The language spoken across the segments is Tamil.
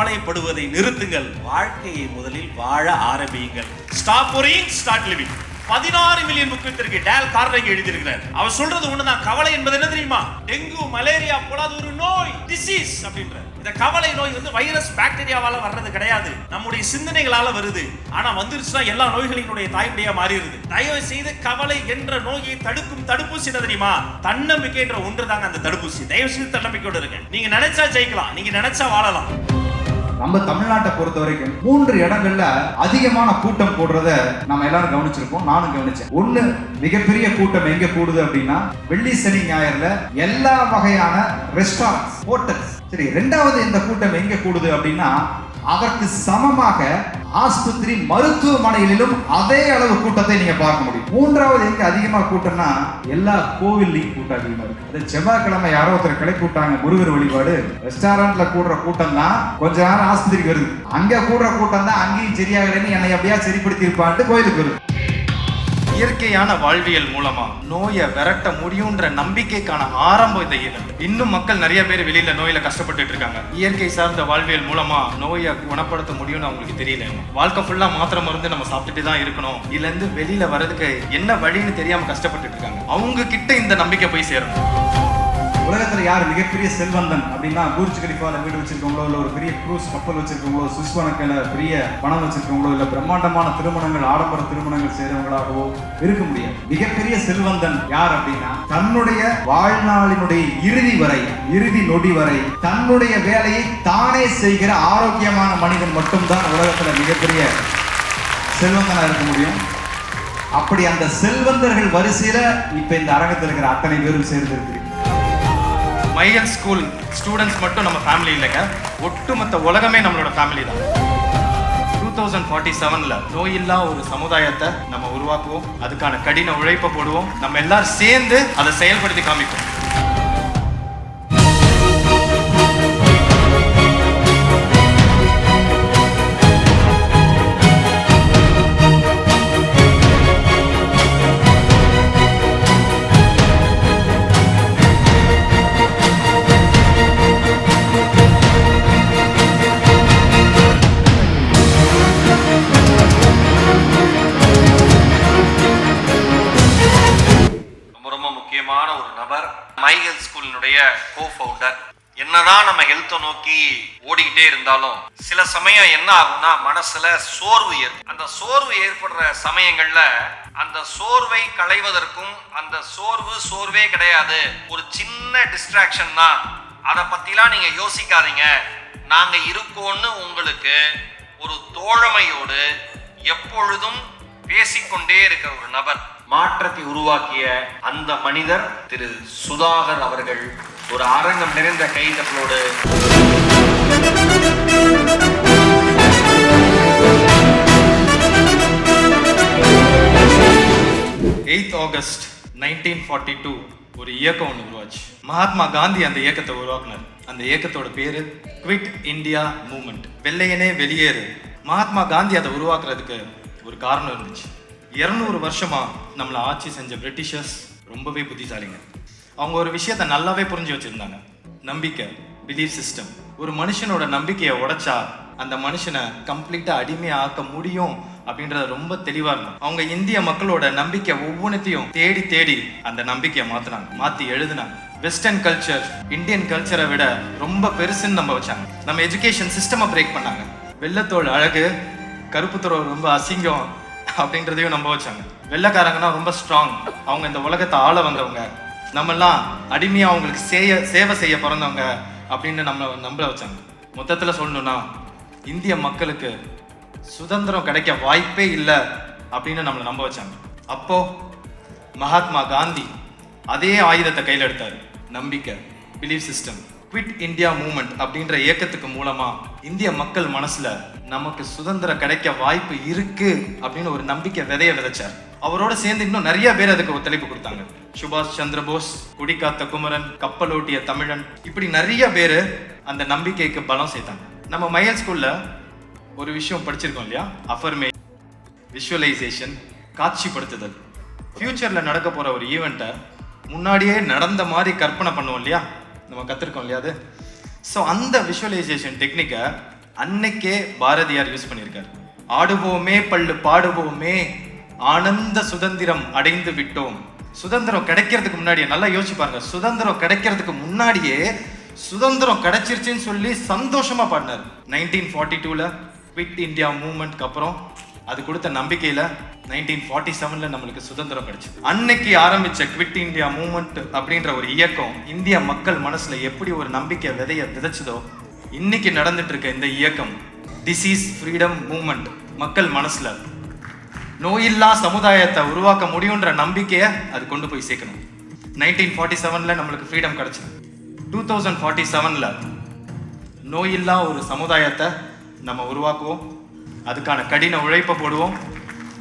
கவலைப்படுவதை நிறுத்துங்கள். வாழ்க்கையை முதலில் வாழ ஆரம்பியுங்கள். ஸ்டாப் worrying ஸ்டார்ட் லிவிங் பதினாறு மில்லியன் முக்கியத்திற்கு டேல் கார்னகி எழுதியிருக்கிறார். அவர் சொல்றது ஒண்ணுதான். கவலை என்பது என்ன தெரியுமா? டெங்கு மலேரியா போலாது ஒரு நோய் டிசீஸ் அப்படின்ற இந்த கவலை நோய் வந்து வைரஸ் பாக்டீரியாவால வர்றது கிடையாது. நம்முடைய சிந்தனைகளால வருது. ஆனா வந்துருச்சுன்னா எல்லா நோய்களினுடைய தாய்முடியா மாறிடுது. தயவு செய்து கவலை என்ற நோயை தடுக்கும் தடுப்பூசி என்ன தெரியுமா? தன்னம்பிக்கை என்ற ஒன்று தாங்க அந்த தடுப்பூசி. தயவு செய்து தன்னம்பிக்கையோடு இருங்க. நீங்க நினைச்சா ஜெயிக்கலாம். நீங்க நினைச்சா வாழலாம். நம்ம தமிழ்நாட்டை பொறுத்த வரைக்கும் மூன்று இடங்கள்ல அதிகமான கூட்டம் போடுறத நம்ம எல்லாரும் கவனிச்சிருப்போம். நானும் கவனிச்சேன். ஒண்ணு மிகப்பெரிய கூட்டம் எங்க கூடுது அப்படின்னா வெள்ளி சனி ஞாயிறுல எல்லா வகையான ரெஸ்டாரண்ட்ஸ் ஹோட்டல்ஸ் சரி ரெண்டாவது இந்த கூட்டம் எங்க கூடுது அப்படின்னா அதற்கு சமமாக ஆஸ்பத்திரி மருத்துவமனைகளிலும் அதே அளவு கூட்டத்தை நீங்க பார்க்க முடியும். மூன்றாவது எங்க அதிகமா கூட்டம்னா எல்லா கோவில்லையும் கூட்டம் அதிகமா இருக்கு. அது செவ்வாய்க்கிழமை யாரோ ஒருத்தர் கிளை கூட்டாங்க முருகர் வழிபாடு. ரெஸ்டாரண்ட்ல கூடுற கூட்டம் தான் கொஞ்ச நேரம் ஆஸ்பத்திரிக்கு வருது. அங்க கூடுற கூட்டம் தான் அங்கேயும் சரியாகலைன்னு என்னை எப்படியா சரிப்படுத்தி இருப்பான்ட்டு கோயிலுக்கு வருது. இயற்கையான வாழ்வியல் மூலமா நோயை விரட்ட முடியுன்ற நம்பிக்கைக்கான ஆரம்பம் இந்த ஈவெண்ட் இன்னும் மக்கள் நிறைய பேர் வெளியில நோயில கஷ்டப்பட்டுட்டு இருக்காங்க. இயற்கை சார்ந்த வாழ்வியல் மூலமா நோயை குணப்படுத்த முடியும்னு அவங்களுக்கு தெரியல. வாழ்க்கை ஃபுல்லா மாத்திரை மருந்து நம்ம சாப்பிட்டுட்டு தான் இருக்கணும். இதுல இருந்து வெளியில வர்றதுக்கு என்ன வழின்னு தெரியாம கஷ்டப்பட்டுட்டு இருக்காங்க. அவங்க கிட்ட இந்த நம்பிக்கை போய் சேரணும். உலகத்துல யார் மிகப்பெரிய செல்வந்தன் அப்படின்னா பூர்ஜ் கலிஃபால வீடு வச்சிருக்கவங்களோ இல்ல ஒரு பெரிய க்ரூஸ் கப்பல் வச்சிருக்கவங்களோ சுவிஸ் பெரிய பணம் வச்சிருக்கவங்களோ இல்ல பிரம்மாண்டமான திருமணங்கள் ஆடம்பர திருமணங்கள் செய்றவங்களாகவோ இருக்க முடியாது. மிகப்பெரிய செல்வந்தன் யார் அப்படின்னா தன்னுடைய வாழ்நாளினுடைய இறுதி வரை இறுதி நொடி வரை தன்னுடைய வேலையை தானே செய்கிற ஆரோக்கியமான மனிதன் மட்டும்தான் உலகத்துல மிகப்பெரிய செல்வந்தனா இருக்க முடியும். அப்படி அந்த செல்வந்தர்கள் வரிசையில இப்ப இந்த அரங்கத்தில் இருக்கிற அத்தனை பேரும் சேர்ந்து இருக்கிறீங்க மையல் ஸ்கூல் ஸ்டூடெண்ட்ஸ் மட்டும் நம்ம ஃபேமிலி இல்லைங்க. ஒட்டுமொத்த உலகமே நம்மளோட ஃபேமிலி தான். டூ தௌசண்ட் ஃபார்ட்டி செவனில் நோயில்லா ஒரு சமுதாயத்தை நம்ம உருவாக்குவோம். அதுக்கான கடின உழைப்பை போடுவோம். நம்ம எல்லாரும் சேர்ந்து அதை செயல்படுத்தி காமிப்போம். என்னதான் நம்ம ஹெல்த்தை நோக்கி ஓடிக்கிட்டே இருந்தாலும் சில சமயம் என்ன ஆகும்னா மனசுல சோர்வு ஏற்படும். அந்த சோர்வு ஏற்படுற சமயங்கள்ல அந்த சோர்வை களைவதற்கும் அந்த சோர்வு சோர்வே கிடையாது. ஒரு சின்ன டிஸ்ட்ராக்ஷன் தான். அதை பத்திலாம் நீங்க யோசிக்காதீங்க. நாங்க இருக்கோம்னு உங்களுக்கு ஒரு தோழமையோடு எப்பொழுதும் பேசிக்கொண்டே இருக்கிற ஒரு நபர். மாற்றத்தை உருவாக்கிய அந்த மனிதர் திரு சுதாகர் அவர்கள். ஒரு அரங்கம் நிறைந்த கைதட்டலோடு. Eight August nineteen forty two ஒரு இயக்கம் ஒன்று உருவாச்சு. மகாத்மா காந்தி அந்த இயக்கத்தை உருவாக்குனார். அந்த இயக்கத்தோட பேரு குவிட் இந்தியா மூமெண்ட் வெள்ளையனே வெளியேறு. மகாத்மா காந்தி அதை உருவாக்குறதுக்கு ஒரு காரணம் இருந்துச்சு. இருநூறு வருஷமா நம்மளை ஆட்சி செஞ்ச பிரிட்டிஷர்ஸ் ரொம்பவே புத்திசாலிங்க. அவங்க ஒரு விஷயத்த நல்லாவே புரிஞ்சு வச்சுருந்தாங்க. நம்பிக்கை பிலீஃப் சிஸ்டம் ஒரு மனுஷனோட நம்பிக்கையை உடைச்சா அந்த மனுஷனை கம்ப்ளீட்டாக அடிமை ஆக்க முடியும் அப்படின்றத ரொம்ப தெளிவாக இருக்கும் அவங்க இந்திய மக்களோட நம்பிக்கை ஒவ்வொன்றத்தையும் தேடி தேடி அந்த நம்பிக்கையை மாற்றினாங்க மாற்றி எழுதுனாங்க. வெஸ்டர்ன் கல்ச்சர் இந்தியன் கல்ச்சரை விட ரொம்ப பெருசுன்னு நம்ம வச்சாங்க. நம்ம எஜுகேஷன் சிஸ்டமை பிரேக் பண்ணாங்க. வெள்ளத்தோல் அழகு கருப்புத்தோட ரொம்ப அசிங்கம் அப்படின்றதையும் நம்ப வச்சாங்க. வெள்ளைக்காரங்கன்னா ரொம்ப ஸ்ட்ராங் அவங்க இந்த உலகத்தை ஆள வந்தவங்க. நம்மெல்லாம் அடிமையாக அவங்களுக்கு சேய சேவை செய்ய பிறந்தவங்க அப்படின்னு நம்ம நம்ப வச்சாங்க. மொத்தத்தில் சொல்லணும்னா இந்திய மக்களுக்கு சுதந்திரம் கிடைக்க வாய்ப்பே இல்லை அப்படின்னு நம்மளை நம்ப வச்சாங்க. அப்போ மகாத்மா காந்தி அதே ஆயுதத்தை கையில் எடுத்தார். நம்பிக்கை belief system quit India movement அப்படின்ற இயக்கத்துக்கு மூலமாக இந்திய மக்கள் மனசுல நமக்கு சுதந்திரம் கிடைக்க வாய்ப்பு இருக்குது அப்படின்னு ஒரு நம்பிக்கை விதைய விதைச்சார். அவரோட சேர்ந்து இன்னும் நிறைய பேர் அதுக்கு ஒத்துழைப்பு கொடுத்தாங்க. சுபாஷ் சந்திரபோஸ் குடிகாத்த குமரன் கப்பலோட்டிய தமிழன் இப்படி நிறைய பேர் அந்த நம்பிக்கைக்கு பலம் சேர்த்தாங்க. நம்ம மையல் ஸ்கூல்ல ஒரு விஷயம் படிச்சிருக்கோம் இல்லையா? அஃபர்மே விஷுவலைசேஷன் காட்சிப்படுத்துதல். ஃப்யூச்சரில் நடக்க போகிற ஒரு ஈவெண்ட்டை முன்னாடியே நடந்த மாதிரி கற்பனை பண்ணுவோம் இல்லையா? நம்ம கற்றுருக்கோம் இல்லையா அது? ஸோ அந்த விஷுவலைசேஷன் டெக்னிக்கை அன்னைக்கே பாரதியார் யூஸ் பண்ணியிருக்காரு. ஆடுவோமே பல்லு பாடுவோமே ஆனந்த சுதந்திரம் அடைந்து விட்டோம். சுதந்திரம் கிடைக்கிறதுக்கு முன்னாடியே நல்லா யோசிச்சு பாருங்க. சுதந்திரம் கிடைக்கிறதுக்கு முன்னாடியே சுதந்திரம் கிடைச்சிருச்சுன்னு சொல்லி சந்தோஷமா பாடினார். நைன்டீன் ஃபார்ட்டி டூல குவிட் இந்தியா மூவ்மெண்ட்க்கு அப்புறம் அது கொடுத்த நம்பிக்கையில நைன்டீன் ஃபார்ட்டி செவன்ல நம்மளுக்கு சுதந்திரம் கிடைச்சது. அன்னைக்கு ஆரம்பிச்ச குவிட் இந்தியா மூவ்மெண்ட் அப்படின்ற ஒரு இயக்கம் இந்திய மக்கள் மனசுல எப்படி ஒரு நம்பிக்கை விதைய விதைச்சதோ இன்னைக்கு நடந்துட்டு இருக்க இந்த இயக்கம் டிசீஸ் ஃப்ரீடம் மூவ்மெண்ட் மக்கள் மனசுல நோயில்லா சமுதாயத்தை உருவாக்க முடியுன்ற நம்பிக்கையை அது கொண்டு போய் சேர்க்கணும். நைன்டீன் ஃபார்ட்டி செவனில் நம்மளுக்கு ஃப்ரீடம் கிடச்சிது டூ தௌசண்ட் ஃபார்ட்டி செவனில் நோயில்லா ஒரு சமுதாயத்தை நம்ம உருவாக்குவோம். அதுக்கான கடின உழைப்பை போடுவோம்.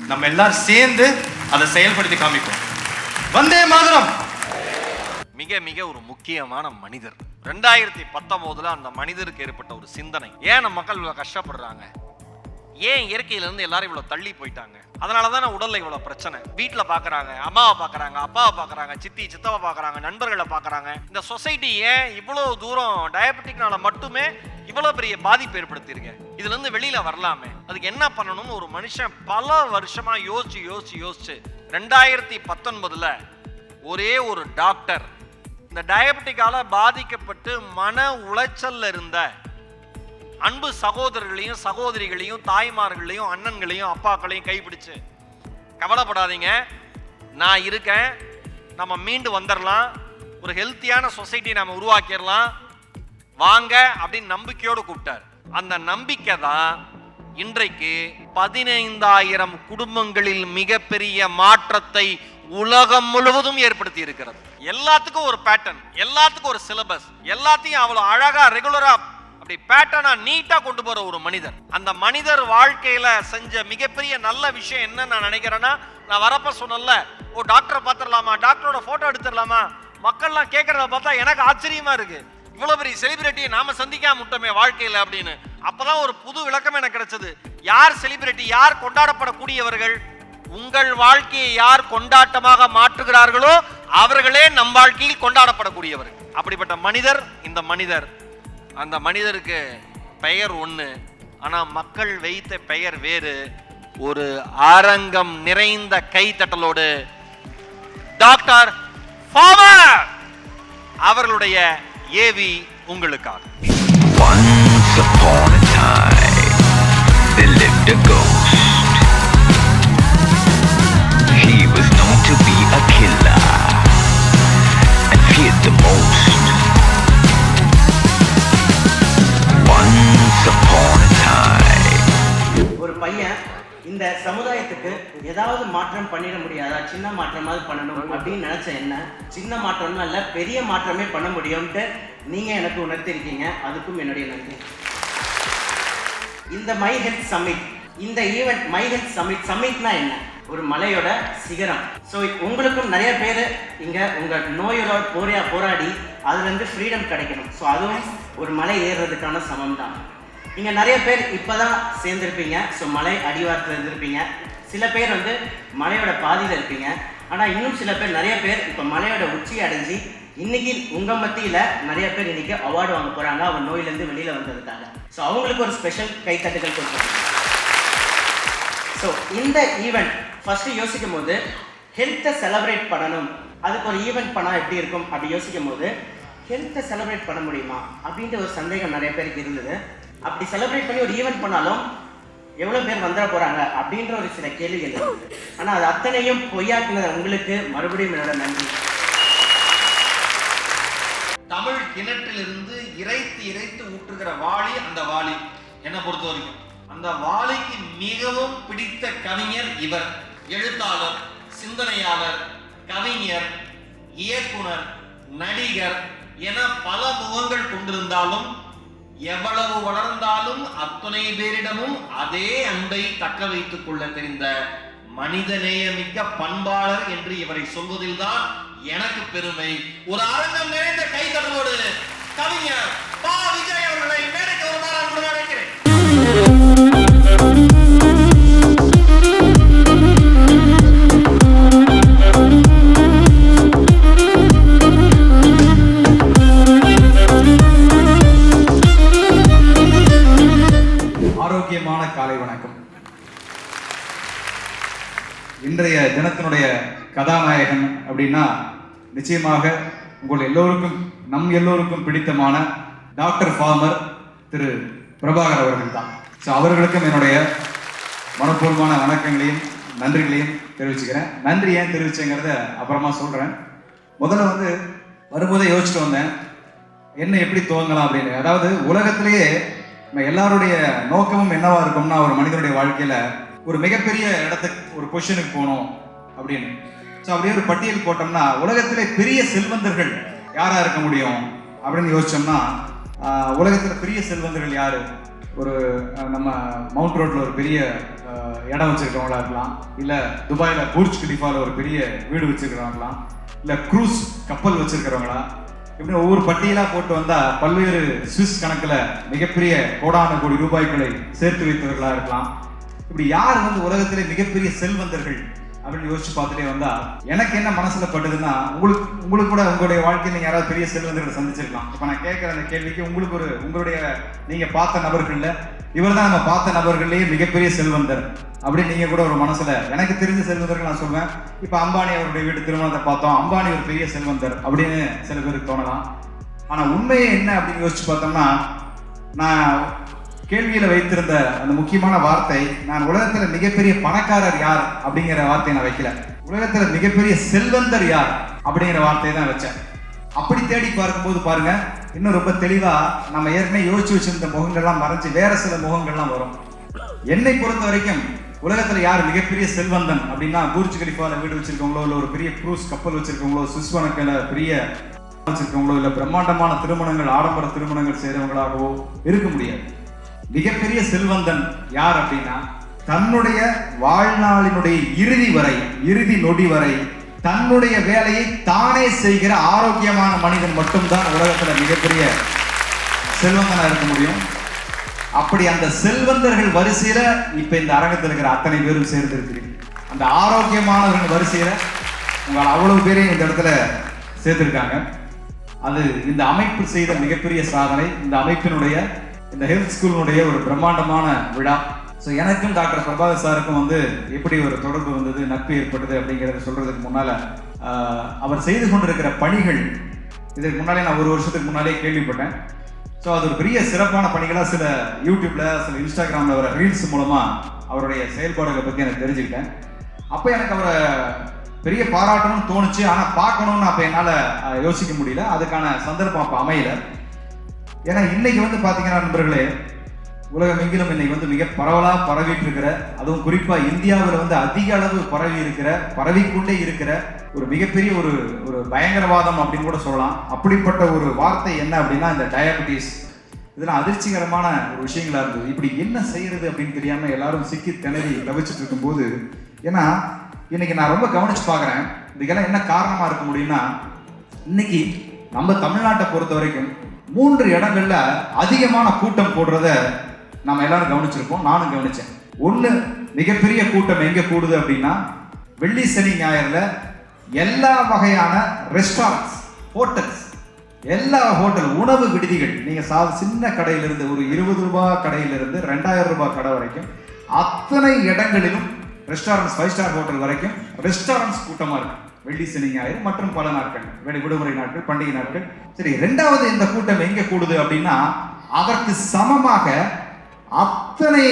நம்ம எல்லாரும் சேர்ந்து அதை செயல்படுத்தி காமிப்போம். வந்தே மாதிரம்! மிக மிக ஒரு முக்கியமான மனிதர். ரெண்டாயிரத்தி பத்தொன்பதுல அந்த மனிதருக்கு ஏற்பட்ட ஒரு சிந்தனை. ஏன் மக்கள் கஷ்டப்படுறாங்க? ஏன் இயற்கையில இருந்து எல்லாரும் இவ்வளவு தள்ளி போயிட்டாங்க? அதனால தானே உடல்ல இவ்வளவு பிரச்சனை. வீட்டில் பாக்குறாங்க அம்மாவை பாக்குறாங்க அப்பாவை பாக்குறாங்க சித்தி சித்தவை பாக்குறாங்க நண்பர்களை பாக்குறாங்க. இந்த சொசைட்டி ஏன் இவ்வளவு தூரம் டயபெட்டிக்னால மட்டுமே இவ்வளவு பெரிய பாதிப்பு ஏற்படுத்தியிருக்கேன் இதுல இருந்து வெளியில வரலாமே. அதுக்கு என்ன பண்ணணும்னு ஒரு மனுஷன் பல வருஷமா யோசிச்சு யோசிச்சு யோசிச்சு ரெண்டாயிரத்தி பத்தொன்பதுல ஒரே ஒரு டாக்டர். இந்த டயபெட்டிக்கால பாதிக்கப்பட்டு மன உளைச்சல்ல இருந்த அன்பு சகோதரர்களையும் சகோதரிகளையும் தாய்மார்களையும் அண்ணன்களையும் அப்பாக்களையும் கைப்பிடிச்சு கவலைப்படாதீங்க. நான் இருக்கேன். நம்ம மீண்டு வந்துடலாம் ஒரு ஹெல்த்தியான சொசைட்டி நம்ம உருவாக்கிடலாம் வாங்க அப்படின்னு நம்பிக்கையோடு கூப்பிட்டார். அந்த நம்பிக்கை தான் இன்றைக்கு பதினைந்தாயிரம் குடும்பங்களில் மிகப்பெரிய மாற்றத்தை உலகம் முழுவதும் ஏற்படுத்தி இருக்கிறது. எல்லாத்துக்கும் ஒரு பேட்டர்ன் எல்லாத்துக்கும் ஒரு சிலபஸ் எல்லாத்தையும் அவ்வளோ அழகா ரெகுலரா அப்படி பேட்டர்னா நீட்டா கொண்டு போற ஒரு மனிதர். அந்த மனிதர் வாழ்க்கையில செஞ்ச மிகப்பெரிய நல்ல விஷயம் என்ன நான் நினைக்கிறேன்னா நான் வரப்ப சொன்னல ஓ டாக்டரை பார்த்துடலாமா? டாக்டரோட போட்டோ எடுத்துடலாமா? மக்கள்லாம் கேட்கறத பார்த்தா எனக்கு ஆச்சரியமா இருக்கு. இவ்வளவு பெரிய செலிபிரிட்டியை நாம சந்திக்காம விட்டோமே வாழ்க்கையில அப்படின்னு. அப்பதான் ஒரு புது விளக்கம் எனக்கு கிடைச்சது. யார் செலிபிரிட்டி யார் கொண்டாடப்படக்கூடியவர்கள்? உங்கள் வாழ்க்கையை யார் கொண்டாட்டமாக மாற்றுகிறார்களோ அவர்களே நம் வாழ்க்கையில் கொண்டாடப்படக்கூடியவர்கள் அப்படிப்பட்ட மனிதர் இந்த மனிதர். அந்த மனிதருக்கு பெயர் ஒன்று ஆனால் மக்கள் வைத்த பெயர் வேறு. ஒரு அரங்கம் நிறைந்த கைத்தட்டலோடு டாக்டர் ஃபார்மர் அவர்களுடைய ஏவி உங்களுக்காக. Once upon a time, lived a ghost. இந்த சமுதாயத்துக்கு ஏதாவது மாற்றம் பண்ணிட முடியாதா? சின்ன மாற்றமாவது பண்ணணும். அப்படின்னு நினைச்ச என்ன? சின்ன மாற்றம்லாம் இல்ல பெரிய மாற்றமே பண்ண முடியும்ட்டு நீங்க எனக்கு உணர்த்திருக்கீங்க. அதுக்கும் என்னுடைய நன்றி. இந்த மை ஹெல்த் சமிட் இந்த ஈவெண்ட் மை ஹெல்த் சமிட் சமிட்னா என்ன? ஒரு மலையோட சிகரம். ஸோ உங்களுக்கும் நிறைய பேர் இங்கே உங்கள் நோயோட போரியா போராடி அதுலேருந்து ஃப்ரீடம் கிடைக்கணும். ஸோ அதுவும் ஒரு மலை ஏறுறதுக்கான சமம் தான் நீங்கள் நிறைய பேர் இப்போ தான் சேர்ந்துருப்பீங்க. ஸோ மலை அடிவாரத்தில் இருந்திருப்பீங்க. சில பேர் வந்து மலையோட பாதியில் இருப்பீங்க. ஆனால் இன்னும் சில பேர் நிறைய பேர் இப்போ மலையோட உச்சியை அடைஞ்சு இன்னைக்கு உங்க மத்தியில் நிறைய பேர் இன்னைக்கு அவார்டு வாங்க போகிறாங்க அவங்க நோயிலேருந்து வெளியில் வந்ததுக்காக. ஸோ அவங்களுக்கு ஒரு ஸ்பெஷல் கைத்தட்டுகள் கொடுப்பாங்க ஸோ இந்த ஈவெண்ட் ஃபஸ்ட்டு யோசிக்கும் போது ஹெல்த்தை செலப்ரேட் பண்ணணும். அதுக்கு ஒரு ஈவெண்ட் பண்ணால் எப்படி இருக்கும்? அப்படி யோசிக்கும் போது ஹெல்த்தை செலப்ரேட் பண்ண முடியுமா? அப்படின்ற ஒரு சந்தேகம் நிறைய பேருக்கு இருந்தது. அப்படி செலிப்ரேட் பண்ணி ஒரு ஈவெண்ட் பண்ணாலும் எவ்வளோ பேர் வந்துட போறாங்க அப்படின்ற ஒரு சில கேள்விகள் ஆனால் அது அத்தனையும் பொய்யாக்குனது உங்களுக்கு மறுபடியும் என்னோட நன்றி. தமிழ் கிணற்றிலிருந்து இறைத்து இறைத்து ஊற்றுகிற வாளி அந்த வாளி. என்னை பொறுத்த வரைக்கும். அந்த வாளிக்கு மிகவும் பிடித்த கவிஞர் இவர். எழுத்தாளர் சிந்தனையாளர் கவிஞர் இயக்குனர் நடிகர் என பல முகங்கள் கொண்டிருந்தாலும் எவ்வளவு வளர்ந்தாலும் அத்தனை பேரிடமும் அதே அன்பை தக்க வைத்துக் கொள்ள தெரிந்த மனிதநேயமிக்க பண்பாளர் என்று இவரை சொல்வதில்தான் எனக்கு பெருமை. ஒரு அரங்கம் நிறைந்த கைதட்டலோடு கவிஞர் பா. விஜய் அவர்களை மேடைக்கு வருமாறு நினைக்கிறேன் இன்றைய தினத்தினுடைய கதாநாயகன் அப்படின்னா நிச்சயமாக உங்கள் எல்லோருக்கும் நம் எல்லோருக்கும் பிடித்தமான டாக்டர் ஃபார்மர் திரு பிரபாகர் அவர்கள் தான் ஸோ அவர்களுக்கும் என்னுடைய மனப்பூர்வமான வணக்கங்களையும் நன்றிகளையும் தெரிவிச்சுக்கிறேன். நன்றி ஏன் தெரிவிச்சேங்கிறத அப்புறமா சொல்கிறேன் முதல்ல வந்து வரும்போதே யோசிச்சுட்டு வந்தேன் என்ன எப்படி துவங்கலாம் அப்படின்னு. அதாவது உலகத்திலேயே நம்ம எல்லாருடைய நோக்கமும் என்னவா இருக்கும்னா ஒரு மனிதனுடைய வாழ்க்கையில் ஒரு மிகப்பெரிய இடத்துக்கு ஒரு பொசிஷனுக்கு போகணும் அப்படின்னு. ஸோ அப்படியே ஒரு பட்டியல் போட்டோம்னா உலகத்திலே பெரிய செல்வந்தர்கள் யாராக இருக்க முடியும்? அப்படின்னு யோசிச்சோம்னா உலகத்தில் பெரிய செல்வந்தர்கள் யார்? ஒரு நம்ம மவுண்ட் ரோட்டில் ஒரு பெரிய இடம் வச்சுருக்கவங்களா இருக்கலாம். இல்லை துபாயில் பூர்ஜ் கலிஃபால ஒரு பெரிய வீடு வச்சுருக்கிறவங்களாம் இல்லை க்ரூஸ் கப்பல் வச்சுருக்கிறவங்களா. இப்படி ஒவ்வொரு பட்டியலாக போட்டு வந்தால் பல்வேறு சுவிஸ் கணக்கில் மிகப்பெரிய கோடான கோடி ரூபாய்களை சேர்த்து வைத்தவர்களாக இருக்கலாம். இப்படி யார் வந்து உலகத்திலே மிகப்பெரிய செல்வந்தர்கள் அப்படின்னு யோசிச்சு பார்த்துட்டே வந்தா எனக்கு என்ன மனசுல பட்டதுன்னா உங்களுக்கு உங்களுக்கு கூட உங்களுடைய வாழ்க்கையில் நீங்க யாராவது பெரிய செல்வந்தர்களை சந்திச்சிருக்கலாம். இப்ப நான் கேட்கிற அந்த கேள்விக்கு உங்களுக்கு ஒரு உங்களுடைய நீங்க பார்த்த நபர்கள்ல இவர் தான் நம்ம பார்த்த நபர்கள்லேயே மிகப்பெரிய செல்வந்தர் அப்படின்னு நீங்க கூட ஒரு மனசுல எனக்கு தெரிஞ்ச செல்வந்தர்கள் நான் சொல்வேன். இப்ப அம்பானி அவருடைய வீட்டு திருமணத்தை பார்த்தோம். அம்பானி ஒரு பெரிய செல்வந்தர் அப்படின்னு சில பேருக்கு தோணலாம். ஆனா உண்மையே என்ன அப்படின்னு யோசிச்சு பார்த்தோம்னா நான் கேள்வியில வைத்திருந்த அந்த முக்கியமான வார்த்தை நான் உலகத்துல மிகப்பெரிய பணக்காரர் யார் அப்படிங்கிற வார்த்தையை நான் வைக்கல. உலகத்துல மிகப்பெரிய செல்வந்தர் யார் அப்படிங்கிற வார்த்தையை தான் வச்சேன். அப்படி தேடி பார்க்கும்போது பாருங்க இன்னும் ரொம்ப தெளிவா நம்ம ஏற்கனவே யோசிச்சு வச்சிருந்த முகங்கள்லாம் மறைஞ்சு வேற சில முகங்கள்லாம் வரும். என்னை பொறுத்த வரைக்கும் உலகத்துல யார் மிகப்பெரிய செல்வந்தன் அப்படின்னா பூர்ஜ் கலிஃபால வீடு வச்சிருக்கவங்களோ இல்ல ஒரு பெரிய க்ரூஸ் கப்பல் வச்சிருக்கவங்களோ சுவிஸ் வணக்கில் பெரிய வச்சிருக்கவங்களோ இல்ல பிரம்மாண்டமான திருமணங்கள் ஆடம்பர திருமணங்கள் செய்றவங்களாகவோ இருக்க முடியாது. மிகப்பெரிய செல்வந்தன் யார் அப்படின்னா தன்னுடைய வாழ்நாளினுடைய இறுதி வரை இறுதி நொடி வரை தன்னுடைய வேலையை தானே செய்கிற ஆரோக்கியமான மனிதன் மட்டும்தான் உலகத்தில் மிகப்பெரிய செல்வந்தனாக இருக்க முடியும். அப்படி அந்த செல்வந்தர்கள் வரிசையில இப்ப இந்த அரங்கத்தில் இருக்கிற அத்தனை பேரும் சேர்ந்து இருக்கிறீங்க அந்த ஆரோக்கியமானவர்கள் வரிசையில உங்கள் அவ்வளவு பேரையும் இந்த இடத்துல சேர்த்திருக்காங்க. அது இந்த அமைப்பு செய்த மிகப்பெரிய சாதனை. இந்த அமைப்பினுடைய இந்த ஹெல்த் ஸ்கூலினுடைய ஒரு பிரம்மாண்டமான விழா. ஸோ எனக்கும் டாக்டர் பிரபாகர் சாருக்கும் வந்து எப்படி ஒரு தொடர்பு வந்தது நட்பு ஏற்பட்டது அப்படிங்கிறத சொல்கிறதுக்கு முன்னால் அவர் செய்து கொண்டிருக்கிற பணிகள் இதற்கு முன்னாலே நான் ஒரு வருஷத்துக்கு முன்னாலே கேள்விப்பட்டேன். ஸோ அது ஒரு பெரிய சிறப்பான பணிகளாக சில யூடியூப்பில் சில இன்ஸ்டாகிராமில் வர ரீல்ஸ் மூலமாக அவருடைய செயல்பாடுகளை பற்றி எனக்கு தெரிஞ்சுக்கிட்டேன். அப்போ எனக்கு அவரை பெரிய பாராட்டணும்னு தோணுச்சு. ஆனால் பார்க்கணும்னு அப்போ என்னால் யோசிக்க முடியல. அதுக்கான சந்தர்ப்பம் அப்போ அமையல. ஏன்னா இன்னைக்கு வந்து பார்த்தீங்கன்னா நண்பர்களே உலகம் எங்கிலும் இன்னைக்கு வந்து மிக பரவலாக பரவிட்டு இருக்கிற அதுவும் குறிப்பாக இந்தியாவில் வந்து அதிக அளவு பரவி இருக்கிற பரவிக்கொண்டே இருக்கிற ஒரு மிகப்பெரிய ஒரு ஒரு பயங்கரவாதம் அப்படின்னு கூட சொல்லலாம். அப்படிப்பட்ட ஒரு வார்த்தை என்ன அப்படின்னா இந்த டயபிட்டிஸ் இதெல்லாம் அதிர்ச்சிகரமான ஒரு விஷயங்களா இருந்தது. இப்படி என்ன செய்யறது அப்படின்னு தெரியாமல் எல்லாரும் சிக்கி திணறி தவிச்சிட்டு இருக்கும்போது ஏன்னா இன்னைக்கு நான் ரொம்ப கவனிச்சு பார்க்குறேன் இதுக்கெல்லாம் என்ன காரணமாக இருக்க முடியும்னா இன்னைக்கு நம்ம தமிழ்நாட்டை பொறுத்த வரைக்கும் மூன்று இடங்கள்ல அதிகமான கூட்டம் போடுறத நம்ம எல்லாரும் கவனிச்சிருப்போம். நானும் கவனிச்சேன். ஒன்று மிகப்பெரிய கூட்டம் எங்கே கூடுது அப்படின்னா வெள்ளி சனி ஞாயிறில் எல்லா வகையான ரெஸ்டாரண்ட்ஸ் ஹோட்டல்ஸ் எல்லா ஹோட்டல் உணவு விடுதிகள் நீங்கள் சா சின்ன கடையிலிருந்து ஒரு இருபது ரூபாய் கடையிலிருந்து ரெண்டாயிரம் ரூபாய் கடை வரைக்கும் அத்தனை இடங்களிலும் ரெஸ்டாரண்ட்ஸ் ஃபைவ் ஸ்டார் ஹோட்டல் வரைக்கும் ரெஸ்டாரண்ட்ஸ் கூட்டமாக இருக்குது வெள்ளி சனி ஞாயிறு மற்றும் பல நாட்கள். விடுமுறை நாட்கள் பண்டிகை நாட்கள். சரி ரெண்டாவது இந்த கூட்டம் எங்க கூடுது அப்படின்னா அதற்கு சமமாக அத்தனை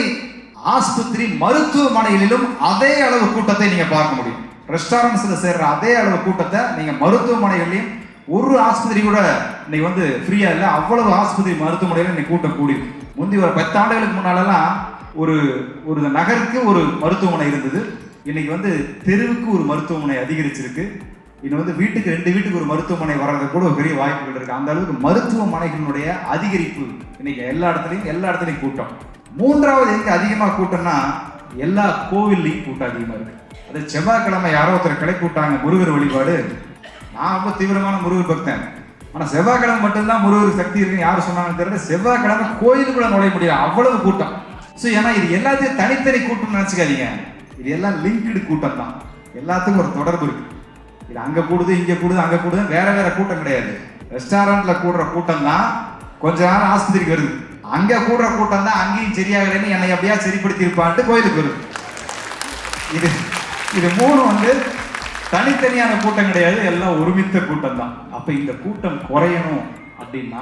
ஆஸ்பத்திரி மருத்துவமனைகளிலும் அதே அளவு கூட்டத்தை நீங்க பார்க்க முடியும். ரெஸ்டாரண்ட்ஸில் சேர்ற அதே அளவு கூட்டத்தை நீங்க மருத்துவமனைகளையும் ஒரு ஆஸ்பத்திரி கூட இன்னைக்கு வந்து ஃப்ரீயா இல்லை அவ்வளவு ஆஸ்பத்திரி மருத்துவமனையில இன்னைக்கு கூட்டம் கூடியிருக்கு. முந்தி ஒரு பத்தாண்டுகளுக்கு முன்னாலெல்லாம் ஒரு ஒரு நகருக்கு ஒரு மருத்துவமனை இருந்தது. இன்னைக்கு வந்து தெருவுக்கு ஒரு மருத்துவமனை அதிகரிச்சிருக்கு. இன்னும் வந்து வீட்டுக்கு ரெண்டு வீட்டுக்கு ஒரு மருத்துவமனை வர்றது கூட பெரிய வாய்ப்புகள் இருக்கு. அந்த அளவுக்கு மருத்துவமனைகளுடைய அதிகரிப்பு இன்னைக்கு எல்லா இடத்துலையும் எல்லா இடத்துலையும் கூட்டம். மூன்றாவது எங்க அதிகமா கூட்டம்னா எல்லா கோவில்லையும் கூட்டம் அதிகமா இருக்கு. அது செவ்வாய்க்கிழமை யாரோ ஒருத்தர் கிளை கூட்டாங்க முருகர் வழிபாடு. நான் ரொம்ப தீவிரமான முருகர் பக்தன். ஆனா செவ்வாய்க்கிழமை மட்டும்தான் முருகர் சக்தி இருக்குன்னு யார் சொன்னாங்கன்னு தெரியல. செவ்வாய்க்கிழமை கோயிலுக்குள்ள நுழைய முடியாது அவ்வளவு கூட்டம். ஸோ ஏன்னா இது எல்லாத்தையும் தனித்தனி கூட்டம்னு நினைச்சுக்காதீங்க. இது எல்லாம் லிங்க்டு கூட்டம் தான் எல்லாத்துக்கும் ஒரு தொடர்பு இருக்கு. இது அங்கே கூடுது இங்கே கூடுது அங்கே கூடுது வேற வேற கூட்டம் கிடையாது. ரெஸ்டாரண்ட்ல கூடுற கூட்டம் தான் கொஞ்ச நேரம் ஆஸ்பத்திரிக்கு வருது. அங்கே கூடுற கூட்டம் தான் அங்கேயும் சரியாகலைன்னு என்னை எப்படியா சரிப்படுத்தி இருப்பான்ட்டு கோயிலுக்கு வருது. இது இது மூணு வந்து தனித்தனியான கூட்டம் கிடையாது எல்லாம் ஒருமித்த கூட்டம் தான் அப்போ இந்த கூட்டம் குறையணும் அப்படின்னா